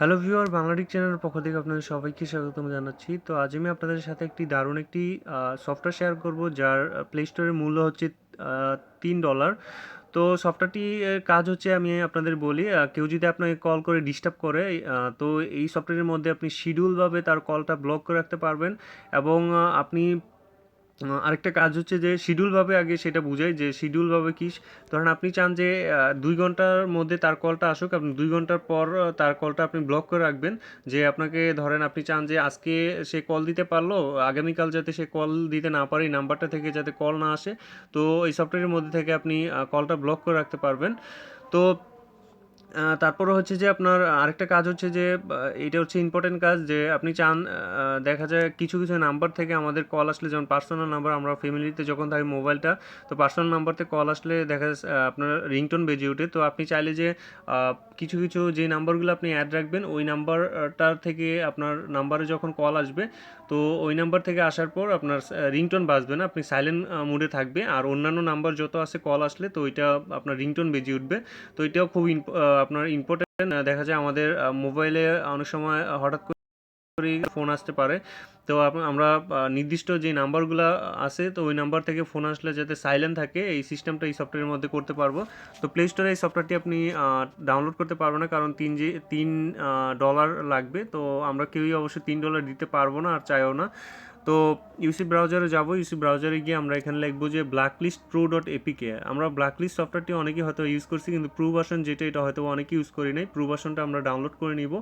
Hello viewer বাংলাডিক চ্যানেলের পক্ষ থেকে আপনাদের সবাইকে স্বাগতম জানাচ্ছি। তো আজ আমি আপনাদের সাথে একটি দারুণ একটি সফটওয়্যার শেয়ার করব, যার প্লে স্টোরের মূল্য হচ্ছে তিন ডলার তো সফটওয়্যারটির কাজ হচ্ছে আমি আপনাদের বলি কেউ যদি আপনাকে কল করে ডিস্টার্ব করে তো এই সফটওয়্যারের মধ্যে আপনি শিডিউলভাবে তার কলটা ব্লক করে রাখতে পারবেন এবং আপনি আরেকটা কাজ হচ্ছে যে শিডিউলভাবে আগে সেটা বুঝাই যে শিডিউলভাবে কি, ধরেন আপনি চান যে দুই ঘণ্টার মধ্যে তার কলটা আসুক, আপনি দুই ঘণ্টার পর তার কলটা আপনি ব্লক করে রাখবেন, যে আপনাকে ধরেন আপনি চান যে আজকে সে কল দিতে পারল, আগামীকাল যাতে সে কল দিতে না পারে, এই নাম্বারটা থেকে যাতে কল না আসে, তো এই সফটওয়্যারের মধ্যে থেকে আপনি কলটা ব্লক করে রাখতে পারবেন। তো তারপরে হচ্ছে যে আপনার আরেকটা কাজ হচ্ছে যে এটা হচ্ছে ইম্পর্টেন্ট কাজ যে, আপনি চান দেখা যায় কিছু কিছু নাম্বার থেকে আমাদের কল আসলে যেমন পার্সোনাল নাম্বার আমরা ফ্যামিলিতে যখন থাকি মোবাইলটা তো পার্সোনাল নাম্বারতে কল আসলে দেখা যায় আপনার রিংটোন বেজে ওঠে। তো আপনি চাইলে যে কিছু কিছু যে নাম্বারগুলো আপনি অ্যাড রাখবেন, ওই নাম্বারটার থেকে আপনার নাম্বারে যখন কল আসবে, তো ওই নাম্বার থেকে আসার পর আপনার রিংটোন বাজবে না, আপনি সাইলেন্ট মোডে থাকবে। আর অন্যান্য নাম্বার যত আছে কল আসলে, তো ওইটা আপনার রিংটোন বেজে উঠবে। তো এটাও খুব আপনার ইম্পর্টেন্ট দেখা যায় আমাদের মোবাইলে অনেক সময় হঠাৎ করে ফোন আসতে পারে। তো আমরা নির্দিষ্ট যে নাম্বারগুলো আছে, তো ওই নাম্বার থেকে ফোন আসলে যাতে সাইলেন্ট থাকে, এই সিস্টেমটা এই সফটওয়্যারের মধ্যে করতে পারব। তো প্লে স্টোরে এই সফটওয়্যারটি আপনি ডাউনলোড করতে পারবেন না, কারণ তিন যে, তিন ডলার লাগবে। তো আমরা কেউই অবশ্যই তিন ডলার দিতে পারব না, আর চাইও না। তো ইউসি ব্রাউজারে যাব ইউসি ব্রাউজারে গিয়ে আমরা এখানে লিখব যে ব্ল্যাকলিস্ট প্রো ডট এপিকে আমরা ব্ল্যাকলিস্ট সফটওয়্যারটি অনেকেই হয়তো ইউজ করছি, কিন্তু প্রো ভার্সন যেটা, এটা হয়তো অনেকেই ইউজ করি নাই। প্রো ভার্সনটা আমরা ডাউনলোড করে নিব।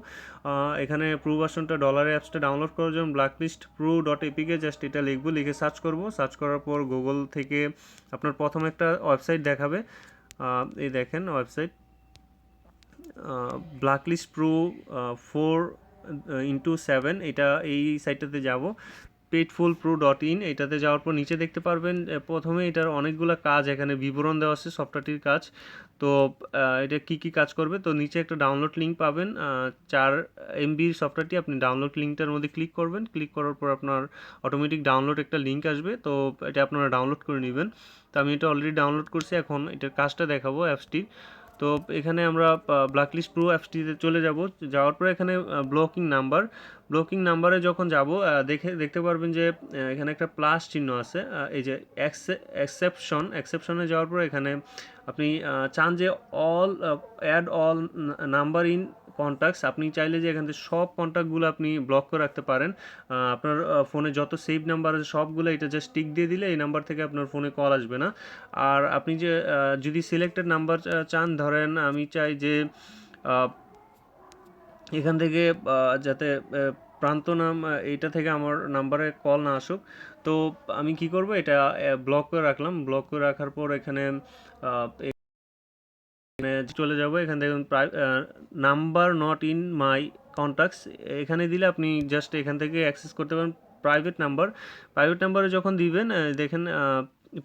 এখানে প্রো ভার্সনটা ডলার অ্যাপসটা ডাউনলোড করার জন্য blacklist pro dot APK just এটা লিখব, লিখে সার্চ করব। সার্চ করার পর গুগল থেকে আপনার প্রথম একটা ওয়েবসাইট দেখাবে। এই দেখেন website blacklist pro four into seven এটা এই সাইটটাতে যাব। পেটফুল প্রো ডট ইন এটাতে যাওয়ার পর নিচে দেখতে পারবেন প্রথমে এটার অনেকগুলো কাজ এখানে বিবরণ দেওয়া আছে, সফটওয়্যারটির কাজ। তো এটা কি কি কাজ করবে? তো, নিচে একটা ডাউনলোড লিঙ্ক পাবেন চার এমবির সফটওয়্যারটি আপনি ডাউনলোড লিঙ্কটার মধ্যে ক্লিক করবেন। ক্লিক করার পর আপনার অটোমেটিক ডাউনলোড একটা লিঙ্ক আসবে, তো এটা আপনারা ডাউনলোড করে নেবেন। তো, আমি এটা অলরেডি ডাউনলোড করছি, এখন এটার কাজটা দেখাবো অ্যাপসটির। তো এখানে আমরা ব্ল্যাকলিস্ট প্রো অ্যাপসটিতে চলে যাব। যাওয়ার পরে এখানে ব্লকিং নাম্বার ব্লকিং নাম্বারে যখন যাব দেখে, দেখতে পারবেন যে এখানে একটা প্লাস চিহ্ন আছে। এই যে এক্সেপশন অ্যাকসেপশনে যাওয়ার পরে এখানে আপনি চান যে all add all number in contacts আপনি চাইলে যে এখান থেকে সব কন্ট্যাক্টগুলো আপনি ব্লক করে রাখতে পারেন। আপনার ফোনে যত সেভ নাম্বার আছে সবগুলো এটা জাস্ট টিক দিয়ে দিলে এই নাম্বার থেকে আপনার ফোনে কল আসবে না। আর আপনি যে যদি সিলেক্টেড নাম্বার চান, ধরেন আমি চাই যে এখান থেকে যাতে প্রান্ত নাম এইটা থেকে আমার নাম্বারে কল না আসুক, তো আমি কি করব? এটা ব্লক করে রাখলাম। ব্লক করে রাখার পর এখানে চলে যাব। এখান থেকে number not in my contacts এখানে দিলে আপনি জাস্ট এখান থেকে অ্যাক্সেস করতে পারেন প্রাইভেট নাম্বার প্রাইভেট নাম্বারে যখন দিবেন দেখেন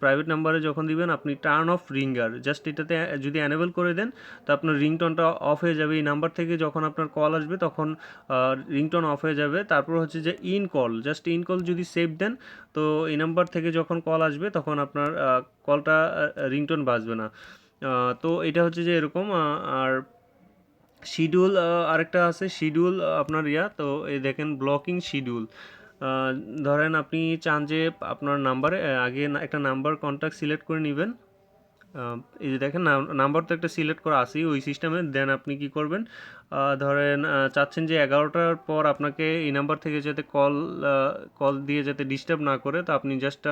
প্রাইভেট নাম্বারে যখন দিবেন, আপনি টার্ন অফ রিঙ্গার জাস্ট এটাতে যদি অ্যানেবল করে দেন, তো আপনার রিংটনটা অফ হয়ে যাবে। এই নাম্বার থেকে যখন আপনার কল আসবে, তখন রিংটন অফ হয়ে যাবে। তারপর হচ্ছে যে in call just in call যদি সেভ দেন, তো এই নাম্বার থেকে যখন কল আসবে, তখন আপনার কলটা রিংটন বাজবে না। তো এটা হচ্ছে যে এরকম আর শিডিউল আরেকটা আছে শিডিউল আপনার ইয়া, তো এই দেখেন ব্লকিং শিডিউল ধরেন আপনি চান যে আপনার নাম্বারে আগে একটা নাম্বার কন্ট্যাক্ট সিলেক্ট করে নেবেন। এই যে দেখেন নাম্বার তো একটা সিলেক্ট করা আছেই ওই সিস্টেমে, দেন আপনি কি করবেন? ধরেন চাচ্ছেন যে এগারোটার পর আপনাকে এই নাম্বার থেকে যাতে কল কল দিয়ে যাতে ডিস্টার্ব না করে, তো আপনি জাস্ট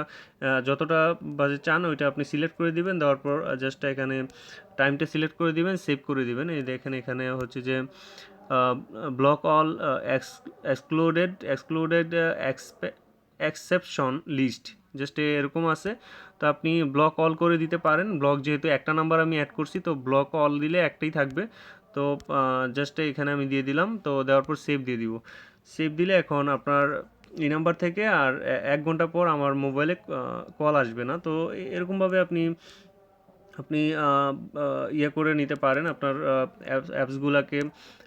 যতটা বাজে চান ওইটা আপনি সিলেক্ট করে দিবেন, দেওয়ার পর জাস্ট এখানে টাইমটা সিলেক্ট করে দিবেন সেভ করে দিবেন। এই দেখেন, এখানে হচ্ছে যে block all excluded excluded exception list just এরকম আছে। তো আপনি ব্লক অল করে দিতে পারেন। ব্লক যেহেতু একটা নাম্বার আমি অ্যাড করছি, তো ব্লক অল দিলে একটাই থাকবে। তো জাস্ট এখানে আমি দিয়ে দিলাম। তো দেওয়ার পর সেভ দিয়ে দিব। সেভ দিলে এখন আপনার এই নাম্বার থেকে আর এক ঘণ্টা পর আমার মোবাইলে কল আসবে না। তো এরকমভাবে আপনি আপনি ইয়ে করে নিতে পারেন। আপনার অ্যাপসগুলোকে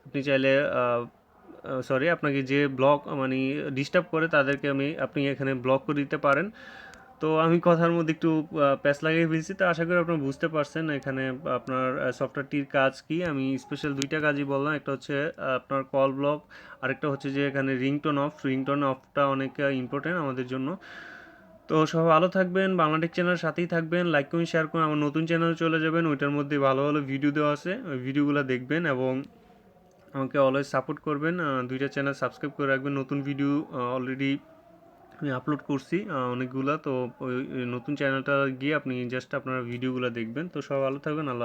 আপনি চাইলে সরি আপনাকে যে ব্লক মানে ডিস্টার্ব করে তাদেরকে আমি, আপনি এখানে ব্লক করে দিতে পারেন। তো আমি কথার মধ্যে একটু প্যাচ লাগিয়ে ফেলছি। তো আশা করি আপনারা বুঝতে পারছেন এখানে আপনার সফটওয়্যারটির কাজ কি। আমি স্পেশাল দুইটা কাজই বললাম। একটা হচ্ছে আপনার কল ব্লক আরেকটা হচ্ছে যে এখানে রিংটোন অফ রিংটোন অফটা অনেক ইম্পর্টেন্ট আমাদের জন্য। তো সব ভালো থাকবেন বাংলাদেশ চ্যানেলের সাথেই থাকবেন। লাইক করুন শেয়ার করুন আমার নতুন চ্যানেলে চলে যাবেন। ওইটার মধ্যে ভালো ভালো ভিডিও দেওয়া আছে। ওই ভিডিওগুলো দেখবেন এবং আমাকে অলওয়েজ সাপোর্ট করবেন। দুইটা চ্যানেল সাবস্ক্রাইব করে রাখবেন। নতুন ভিডিও অলরেডি আমি আপলোড করছি অনেকগুলা। তো ওই নতুন চ্যানেলটা গিয়ে আপনি জাস্ট আপনার ভিডিওগুলো দেখবেন। তো সব ভালো থাকবেন। আল্লাহ।